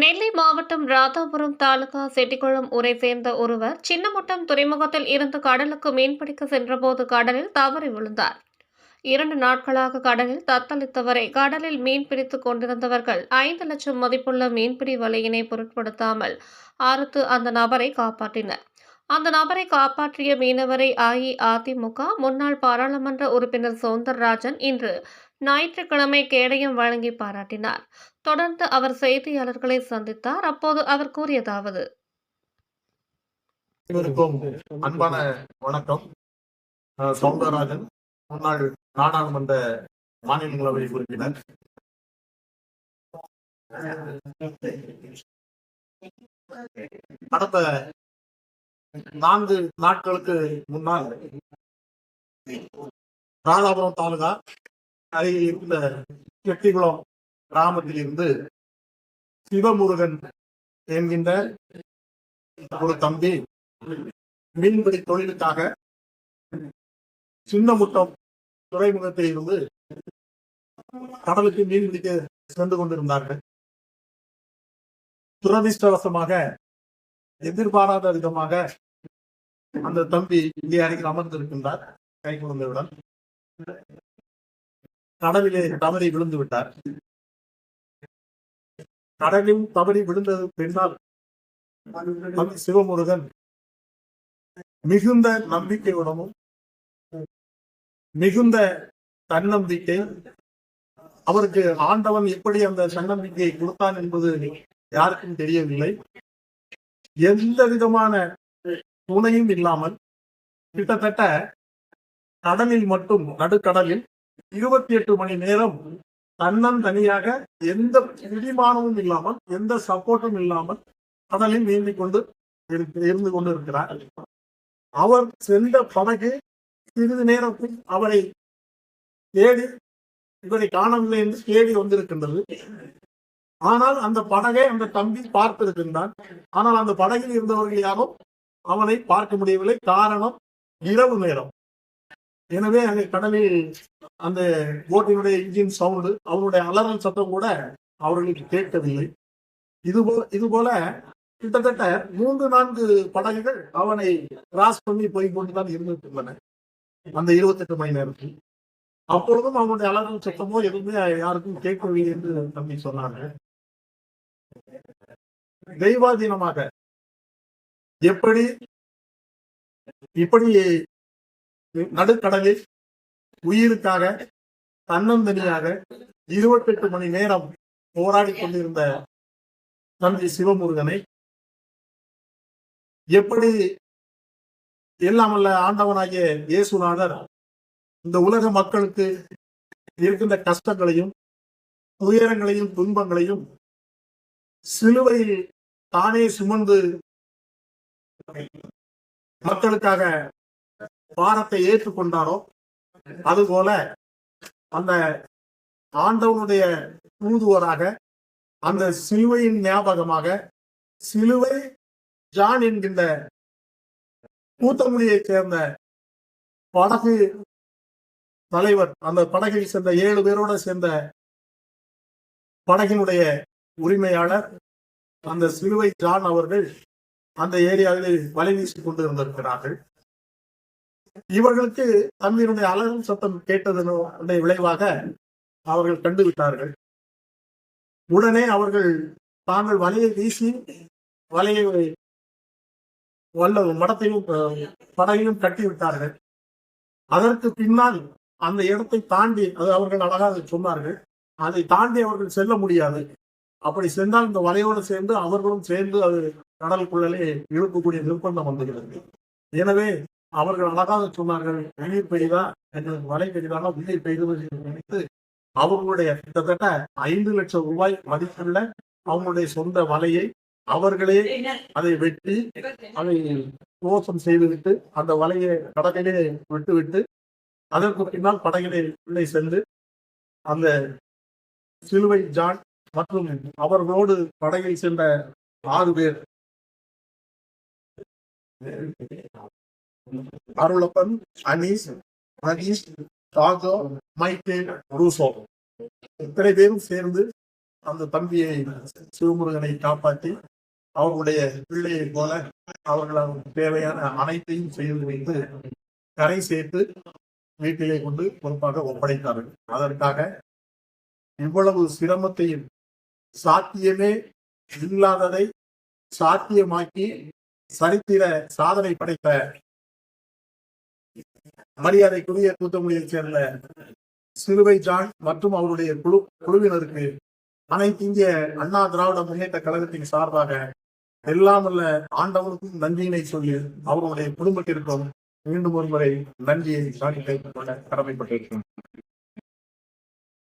நெல்லை மாவட்டம் ராதாபுரம் தாலுகா செட்டிக்குளம் ஊரை சேர்ந்த ஒருவர் சின்னமுட்டம் துறைமுகத்தில் இருந்து கடலுக்கு மீன்பிடிக்க சென்றபோது கடலில் தவறி விழுந்தார். இரண்டு நாட்களாக கடலில் தத்தளித்தவரை கடலில் மீன் பிடித்துக் கொண்டிருந்தவர்கள் ஐந்து லட்சம் மதிப்புள்ள மீன்பிடி வலையினை பொருட்படுத்தாமல் அறுத்து அந்த நபரை காப்பாற்றினர். அந்த நபரை காப்பாற்றிய மீனவரை அஇஅதிமுக முன்னாள் பாராளுமன்ற உறுப்பினர் சௌந்தரராஜன் இன்று ஞாயிற்றுக்கிழமை கேடயம் வழங்கி பாராட்டினார். தொடர்ந்து அவர் செய்தியாளர்களை சந்தித்தார். அப்போது அவர் கூறியதாவது. அன்பான வணக்கம். அஹ் சௌந்தரராஜன் முன்னாள் நாடாளுமன்ற மாநிலங்களவை உறுப்பினர். கடந்த நான்கு நாட்களுக்கு முன்னால் ராதாபுரம் தாலுகா அருகில் இருந்த செட்டிகுளம் கிராமத்திலிருந்து சிவமுருகன் என்கின்ற ஒரு தம்பி மீன்பிடி தொழிலுக்காக சின்னமுட்டம் துறைமுகத்தில் இருந்து கடலுக்கு மீன் பிடிக்க சென்று கொண்டிருந்தார்கள். துரதிஷ்டவசமாக எதிர்பாராத விதமாக அந்த தம்பி இங்கே அருகில் அமர்ந்திருக்கின்றார் கை குழந்தையுடன். கடலிலே தவறி விழுந்து விட்டார் கடலில் தவறி விழுந்தது பின்னால் சிவமுருகன் மிகுந்த நம்பிக்கையுடனும் மிகுந்த தன்னம்பிக்கை அவருக்கு ஆண்டவன் எப்படி அந்த தன்னம்பிக்கையை கொடுத்தான் என்பது யாருக்கும் தெரியவில்லை. எந்த விதமான துணையும் இல்லாமல் கிட்டத்தட்ட கடலில் மட்டும் நடுக்கடலில் இருபத்தி எட்டு மணி நேரம் தன்னன் தனியாக எந்த பிடிமானமும் இல்லாமல் எந்த சப்போர்ட்டும் இல்லாமல் கடலில் நீந்தி கொண்டு இருந்து கொண்டு இருக்கிறார் அவர் சென்ற படகு சிறிது நேரத்தில் அவரை தேடி இவரை காணவில்லை என்று தேடி வந்திருக்கின்றது. ஆனால் அந்த படகை அந்த தம்பி பார்த்திருக்கின்றான். ஆனால் அந்த படகில் இருந்தவர்கள் யாரும் அவனை பார்க்க முடியவில்லை. காரணம் இரவு நேரம். எனவே அங்கே கடலில் அந்த போட்டினுடைய இன்ஜின் சவுண்டு அவருடைய அலறல் சத்தம் கூட அவர்களுக்கு கேட்கவில்லை. இதுபோல இதுபோல கிட்டத்தட்ட மூன்று நான்கு படகுகள் அவனை கிராஸ் பண்ணி போய் கொண்டுதான் இருந்தன அந்த இருபத்தெட்டு மணி நேரத்தில். அப்பொழுதும் அவனுடைய அலறல் சத்தமோ எதுவுமே யாருக்கும் கேட்கவில்லை என்று தம்பி சொன்னாங்க. தெய்வாதீனமாக. எப்படி? இப்படி நடுக்கடலில் உயிருக்காக தன்னந்தனியாக இருபத்தெட்டு மணி நேரம் போராடி கொண்டிருந்த தந்தை சிவமுருகனை எப்படி எல்லாமல்ல ஆண்டவனாகிய இயேசுநாதர் இந்த உலக மக்களுக்கு இருக்கின்ற கஷ்டங்களையும் துயரங்களையும் துன்பங்களையும் சிலுவையில் தானே சுமந்து மக்களுக்காக பாரத்தை ஏற்றுக்கொண்டாரோ? அதுபோல அந்த ஆண்டவனுடைய தூதுவராக அந்த சிலுவையின் ஞாபகமாக சிலுவை ஜான் என்கின்ற கூத்தமுடியை சேர்ந்த படகு தலைவர் அந்த படகில் சேர்ந்த ஏழு பேரோட சேர்ந்த படகினுடைய உரிமையாளர் அந்த சிலுவை ஜான் அவர்கள் அந்த ஏரியாவில் வலை வீசிக் கொண்டிருந்திருக்கிறார்கள். இவர்களுக்கு தன்மையினுடைய அலறும் சத்தம் கேட்டதனுடைய விளைவாக அவர்கள் கண்டுவிட்டார்கள் உடனே அவர்கள் தாங்கள் வலையை வீசி வலையை வல்ல மடத்தையும் அஹ், படகையும் கட்டி விட்டார்கள். அதற்கு பின்னால் அந்த இடத்தை தாண்டி அது அவர்கள் அழகாக சொன்னார்கள் அதை தாண்டி அவர்கள் செல்ல முடியாது. அப்படி சென்றால் இந்த வலையோடு சேர்ந்து அவர்களும் சேர்ந்து அது கடலுக்குள்ளே இழுக்கக்கூடிய நிர்பந்தம் வந்துகிறது. எனவே அவர்கள் அழகாக சொன்னார்கள் உயிர் பெய்தா? எங்களுக்கு வலை பெய்தாக உள்ளே பெய்துவது நினைத்து அவர்களுடைய கிட்டத்தட்ட ஐந்து லட்சம் ரூபாய் மதிப்புள்ள அவங்களுடைய சொந்த வலையை அவர்களே அதை வெட்டி அதை மோசம் செய்துவிட்டு அந்த வலையை கடலிலே விட்டுவிட்டு அதற்கு பின்னால் படகிலே உள்ளே சென்று அந்த சிலுவை ஜான் மற்றும் அவர்களோடு படகில் சென்ற ஆறு பேர் அருளப்பன் அனீஸ் ரஜீஷ் டாகோ மைக்கேல் ரூசோ. இத்தனை பேரும் சேர்ந்து அந்த தம்பியை சிவமுருகனை காப்பாற்றி அவர்களுடைய பிள்ளையை போல அவர்கள் அவர்களுக்கு தேவையான அனைத்தையும் செய்து வைத்து கரை சேர்த்து வீட்டிலே கொண்டு பொறுப்பாக ஒப்படைத்தார்கள். அதற்காக இவ்வளவு சிரமத்தையும் சாத்தியமே இல்லாததை சாத்தியமாக்கி சரித்திர சாதனை படைத்த மரியாதைக்குரிய தூத்துக்குடியைச் சேர்ந்த சிறுவை ஜான் மற்றும் அவருடைய குழு குழுவினருக்கு அனைத்து இந்திய அண்ணா திராவிட முன்னேற்ற கழகத்தின் சார்பாக எல்லாம் உள்ள ஆண்டவனுக்கும் நன்றியினை சொல்லி அவருடைய குடும்பத்திற்கும் மீண்டும் ஒருமுறை நன்றியை காணிக்கை கேட்டுக்கொள்ள கடமைப்பட்டிருக்கிறோம்.